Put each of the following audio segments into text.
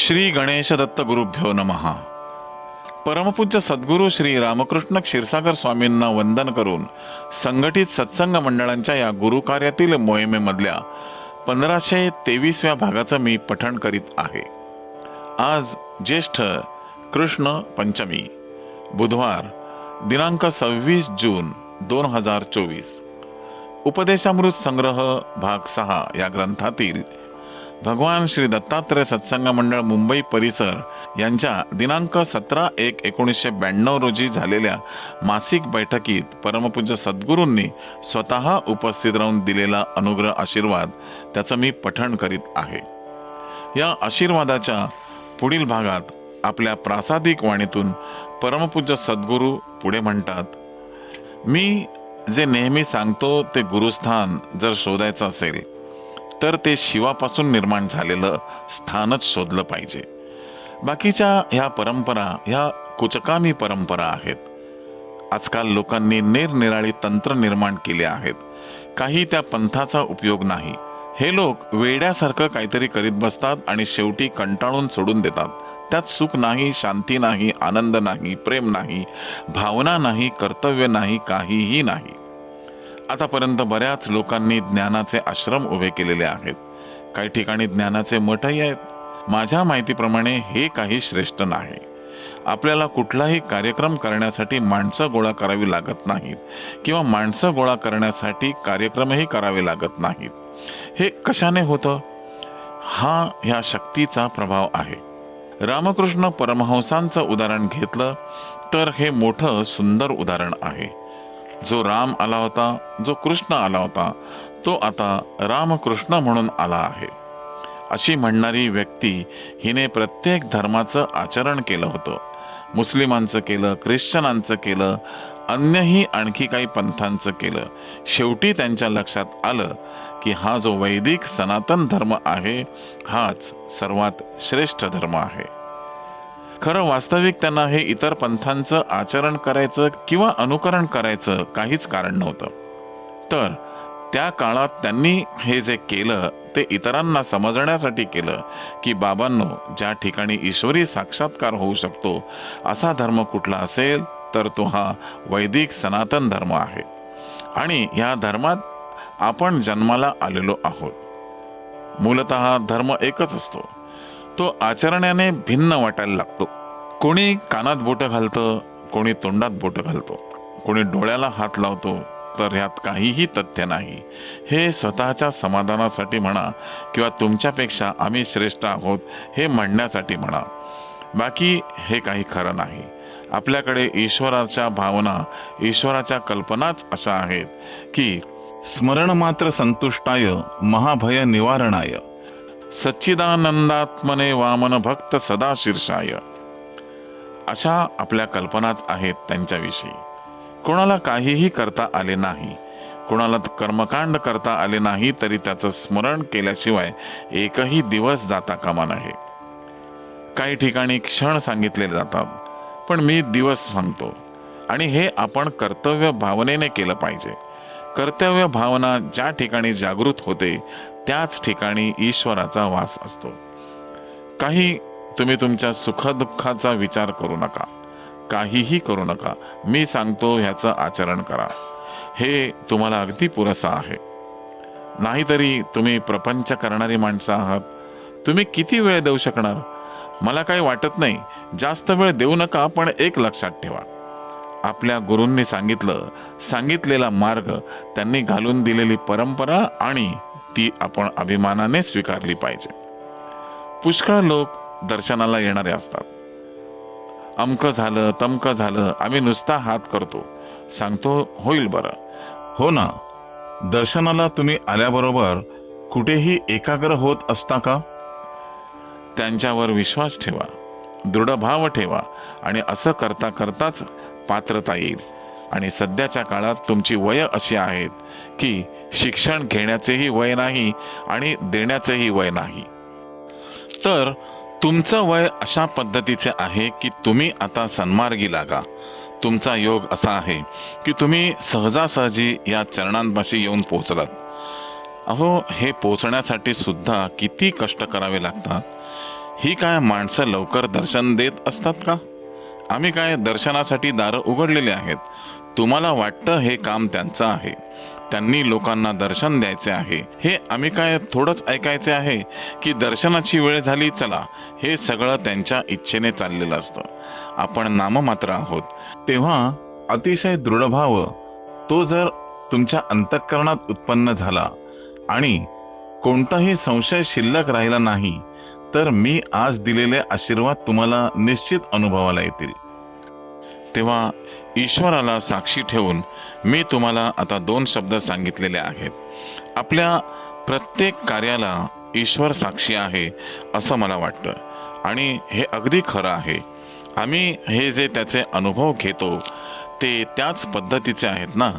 श्री गणेश दत्त गुरुभ्यो नमहा परमपूज्य सद्गुरू श्री रामकृष्ण क्षीरसागर स्वामींना वंदन करून संघटित सत्संग मंडळांच्या या गुरुकार्यातील मोहिमेमधल्या पंधराशे तेवीसव्या भागाचं मी पठण करीत आहे. आज ज्येष्ठ कृष्ण पंचमी बुधवार दिनांक सव्वीस जून दोन हजार चोवीस. उपदेशामृत संग्रह भाग सहा या ग्रंथातील भगवान श्री दत्तात्रय सत्संग मंडळ मुंबई परिसर यांच्या दिनांक सतरा एक एकोणीसशे ब्याण्णव रोजी झालेल्या मासिक बैठकीत परमपूज्य सद्गुरूंनी स्वतः उपस्थित राहून दिलेला अनुग्रह आशीर्वाद त्याचं मी पठण करीत आहे. या आशीर्वादाच्या पुढील भागात आपल्या प्रासादिक वाणीतून परमपूज्य सद्गुरू पुढे म्हणतात मी जे नेहमी सांगतो ते गुरुस्थान जर शोधायचं असेल तर ते शिवापासून निर्माण झालेलं स्थानच शोधलं पाहिजे. बाकीच्या ह्या परंपरा ह्या कुचकामी परंपरा आहेत. आजकाल लोकांनी निरनिराळी तंत्र निर्माण केले आहेत. काही त्या पंथाचा उपयोग नाही. हे लोक वेड्यासारखं काहीतरी करीत बसतात आणि शेवटी कंटाळून सोडून देतात. त्यात सुख नाही शांती नाही आनंद नाही प्रेम नाही भावना नाही कर्तव्य नाही काहीही नाही. आतापर्यंत बऱ्याच लोकांनी ज्ञानाचे आश्रम उभे केलेले आहेत. काही ठिकाणी ज्ञानाचे मठही आहेत. माझ्या माहितीप्रमाणे हे काही श्रेष्ठ नाही. आपल्याला कुठलाही कार्यक्रम करण्यासाठी माणसं गोळा करावी लागत नाहीत किंवा माणसं गोळा करण्यासाठी कार्यक्रमही करावे लागत नाहीत. हे कशाने होतं? हा ह्या शक्तीचा प्रभाव आहे. रामकृष्ण परमहंसांचं उदाहरण घेतलं तर हे मोठं सुंदर उदाहरण आहे. जो राम आला होता जो कृष्ण आला होता तो आता रामकृष्ण म्हणून आला आहे. अशी म्हणणारी व्यक्ती हिने प्रत्येक धर्माचं आचरण केलं होतं. मुस्लिमांचं केलं ख्रिश्चनांचं केलं अन्यही आणखी काही पंथांचं केलं. शेवटी त्यांच्या लक्षात आलं की हा जो वैदिक सनातन धर्म आहे हाच सर्वात श्रेष्ठ धर्म आहे. खरं वास्तविक त्यांना हे इतर पंथांचं आचरण करायचं किंवा अनुकरण करायचं काहीच कारण नव्हतं. तर त्या काळात त्यांनी हे जे केलं ते इतरांना समजण्यासाठी केलं की बाबांनो ज्या ठिकाणी ईश्वरी साक्षात्कार होऊ शकतो असा धर्म कुठला असेल तर तो हा वैदिक सनातन धर्म आहे. आणि या धर्मात आपण जन्माला आलेलो आहोत. मूलत धर्म एकच असतो. तो आचरण्याने भिन्न वाटायला लागतो. कोणी कानात बोटं घालतं कोणी तोंडात बोटं घालतो कोणी डोळ्याला हात लावतो तर ह्यात काहीही तथ्य नाही. हे स्वतःच्या समाधानासाठी म्हणा किंवा तुमच्यापेक्षा आम्ही श्रेष्ठ आहोत हे म्हणण्यासाठी म्हणा. बाकी हे काही खरं नाही. आपल्याकडे ईश्वराच्या भावना ईश्वराच्या कल्पनाच अशा आहेत की स्मरण मात्र संतुष्टाय महाभय निवारणाय सच्चिदानंदात्मने वामन भक्त सदा शीर्षाय अशा आपल्या कल्पनाच आहेत त्यांच्याविषयी. कोणाला काहीही करता आले नाही कोणाला कर्मकांड करता आले नाही तरी त्याचं स्मरण केल्याशिवाय एकही दिवस जाता कामा नये. काही ठिकाणी क्षण सांगितले जातात पण मी दिवस सांगतो. आणि हे आपण कर्तव्य भावनेने केलं पाहिजे. कर्तव्य भावना ज्या ठिकाणी जागृत होते त्याच ठिकाणी ईश्वराचा वास असतो. काही तुम्ही तुमच्या सुखदुःखाचा विचार करू नका. काहीही करू नका. मी सांगतो ह्याचं आचरण करा. हे तुम्हाला अगदी पुरेसा आहे. नाहीतरी तुम्ही प्रपंच करणारी माणसं आहात. तुम्ही किती वेळ देऊ शकणार? मला काही वाटत नाही. जास्त वेळ देऊ नका पण एक लक्षात ठेवा. आपल्या गुरूंनी सांगितलं सांगितलेला मार्ग त्यांनी घालून दिलेली परंपरा आणि ती आपण अभिमानाने स्वीकारली पाहिजे. पुष्कळ लोक दर्शनाला येणारे असतात. अमक झालं तमक झालं आम्ही नुसता हात करतो. सांगतो होईल बरं. हो ना. दर्शनाला तुम्ही आल्याबरोबर कुठेही एकाग्र होत असता का? त्यांच्यावर विश्वास ठेवा. दृढ भाव ठेवा आणि असं करता करताच पात्रता येईल. आणि सध्याच्या काळात तुमची वय अशी आहेत की शिक्षण घेण्याचेही वय नाही आणि देण्याचेही वय नाही. तर तुमचं वय अशा पद्धतीचे आहे की तुम्ही आता सन्मार्गी लागा. तुमचा योग असा आहे की तुम्ही सहजासहजी या चरणांपाशी येऊन पोचलात अहो हे पोचण्यासाठी सुद्धा किती कष्ट करावे लागतात. ही काय माणसं लवकर दर्शन देत असतात का? आम्ही काय दर्शनासाठी दारं उघडलेली आहेत? तुम्हाला वाटतं हे काम त्यांचं आहे. त्यांनी लोकांना दर्शन द्यायचे आहे. हे आम्ही काय थोडंच ऐकायचे आहे की दर्शनाची वेळ झाली चला हे सगळं त्यांच्या इच्छेने चाललेलं असतं. आपण नाममात्र आहोत. तेव्हा अतिशय दृढभाव तो जर तुमच्या अंतःकरणात उत्पन्न झाला आणि कोणताही संशय शिल्लक राहिला नाही तर मी आज दिलेले आशीर्वाद तुम्हाला निश्चित अनुभवाला येतील. तेव्हा ईश्वराला साक्षी ठेवून मी तुम्हाला आता दोन शब्द सांगितलेले आहेत. आपल्या प्रत्येक कार्याला ईश्वर साक्षी आहे असं मला वाटतं. आणि हे अगदी खरं आहे. आम्ही हे जे त्याचे अनुभव घेतो ते त्याच पद्धतीचे आहेत ना?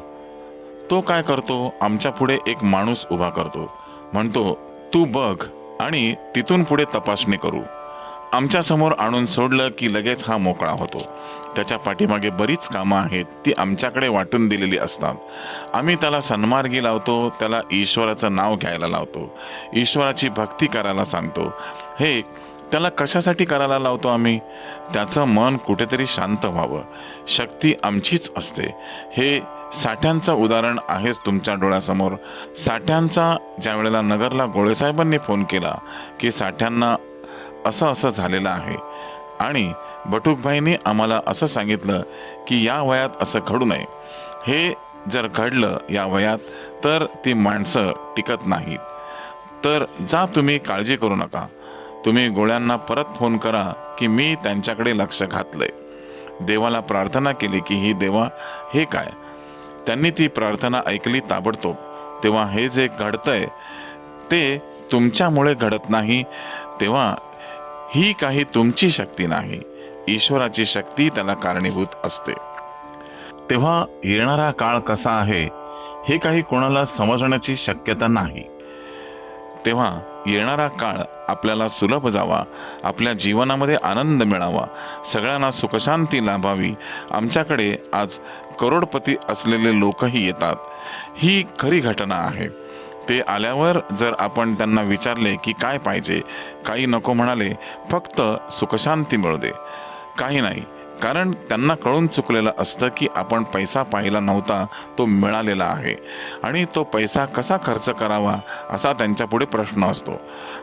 तो काय करतो? आमच्या पुढे एक माणूस उभा करतो. म्हणतो तू बघ आणि तिथून पुढे तपासणी करू. आमच्यासमोर आणून सोडलं की लगेच हा मोकळा होतो. त्याच्या पाठीमागे बरीच कामं आहेत ती आमच्याकडे वाटून दिलेली असतात. आम्ही त्याला सन्मार्गी लावतो त्याला ईश्वराचं नाव घ्यायला लावतो. ईश्वराची भक्ती करायला सांगतो. हे त्याला कशासाठी करायला लावतो आम्ही? त्याचं मन कुठेतरी शांत व्हावं. शक्ती आमचीच असते. हे साठ्यांचं उदाहरण आहेच तुमच्या डोळ्यासमोर. साठ्यांचा ज्या वेळेला नगरला गोळेसाहेबांनी फोन केला की साठ्यांना असं असं झालेलं आहे. आणि बटुकभाईंनी आम्हाला असं सांगितलं की या वयात असं घडू नये. हे जर घडलं या वयात तर ती माणसं टिकत नाहीत. तर जा तुम्ही काळजी करू नका. तुम्ही गोळ्यांना परत फोन करा की मी त्यांच्याकडे लक्ष घातलंय. देवाला प्रार्थना केली की ही देवा हे काय? त्यांनी ती प्रार्थना ऐकली ताबडतोब. तेव्हा हे जे घडतंय ते तुमच्यामुळे घडत नाही. तेव्हा ही काही तुमची शक्ती नाही. ईश्वराची शक्ती त्याला कारणीभूत असते. तेव्हा येणारा काळ कसा आहे हे काही कोणाला समजण्याची शक्यता नाही. तेव्हा येणारा काळ आपल्याला सुलभ जावा आपल्या जीवनामध्ये आनंद मिळावा सगळ्यांना सुखशांती लाभावी. आमच्याकडे आज करोडपती असलेले लोकही येतात. ही खरी घटना आहे. ते आल्यावर जर आपण त्यांना विचारले की काय पाहिजे काही नको म्हणाले फक्त सुखशांती मिळू दे. काही नाही कारण त्यांना कळून चुकलेलं असतं की आपण पैसा पाहिला नव्हता तो मिळालेला आहे. आणि तो पैसा कसा खर्च करावा असा त्यांच्यापुढे प्रश्न असतो.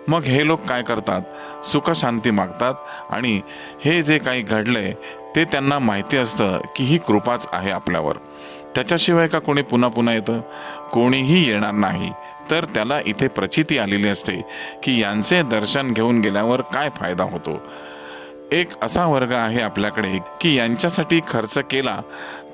मग हे लोक काय करतात? सुखशांती मागतात आणि हे जे काही घडलंय ते त्यांना माहिती असतं की ही कृपाच आहे आपल्यावर. त्याच्याशिवाय का कोणी पुन्हा पुन्हा येतं? कोणीही येणार नाही. तर त्याला इथे प्रचिती आलेली असते की यांचे दर्शन घेऊन गेल्यावर काय फायदा होतो? एक असा वर्ग आहे आपल्याकडे की यांच्यासाठी खर्च केला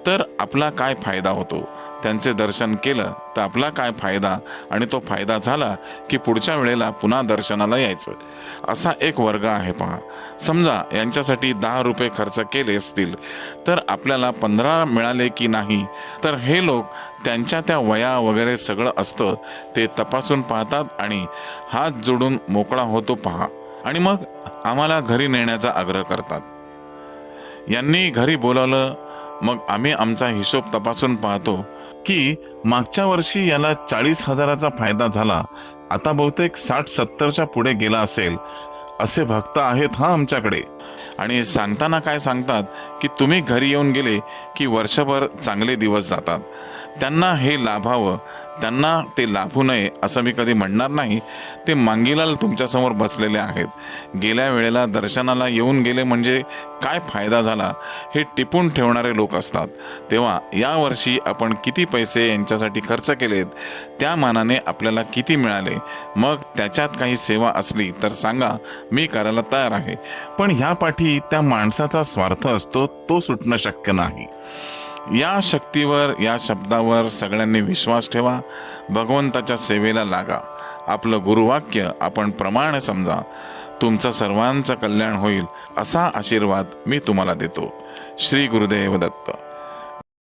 तर आपला काय फायदा होतो? त्यांचे दर्शन केलं तर आपला काय फायदा? आणि तो फायदा झाला की पुढच्या वेळेला पुन्हा दर्शनाला यायचं. असा एक वर्ग आहे पहा. समजा यांच्यासाठी दहा रुपये खर्च केले असतील तर आपल्याला पंधरा मिळाले की नाही? तर हे लोक त्यांच्या त्या वया वगैरे सगळं असतं ते तपासून पाहतात आणि हात जोडून मोकळा होतो पहा. आणि मग आम्हाला घरी नेण्याचा आग्रह करतात. यांनी घरी बोलावलं मग आम्ही आमचा हिशोब तपासून पाहतो की मागच्या वर्षी याला चाळीस हजाराचा फायदा झाला आता बहुतेक साठ सत्तरच्या पुढे गेला असेल असे भक्त आहेत हा आमच्याकडे. आणि सांगताना काय सांगतात की तुम्ही घरी येऊन गेले की वर्षभर चांगले दिवस जातात. त्यांना हे लाभावं त्यांना ते लाभू नये असं मी कधी म्हणणार नाही. ते मांगीलाल तुमच्यासमोर बसलेले आहेत. गेल्या वेळेला दर्शनाला येऊन गेले म्हणजे काय फायदा झाला? हे टिपून ठेवणारे लोक असतात. तेव्हा यावर्षी आपण किती पैसे यांच्यासाठी खर्च केलेत? त्या मानाने आपल्याला किती मिळाले? मग त्याच्यात काही सेवा असली तर सांगा मी करायला तयार आहे. पण ह्या पाठी त्या माणसाचा स्वार्थ असतो तो सुटणं शक्य नाही. या शक्तीवर या शब्दावर सगळ्यांनी विश्वास ठेवा. भगवंताच्या सेवेला लागा. आपलं गुरुवाक्य आपण प्रमाण समजा. तुमचं सर्वांचं कल्याण होईल असा आशीर्वाद मी तुम्हाला देतो. श्री गुरुदेव दत्त.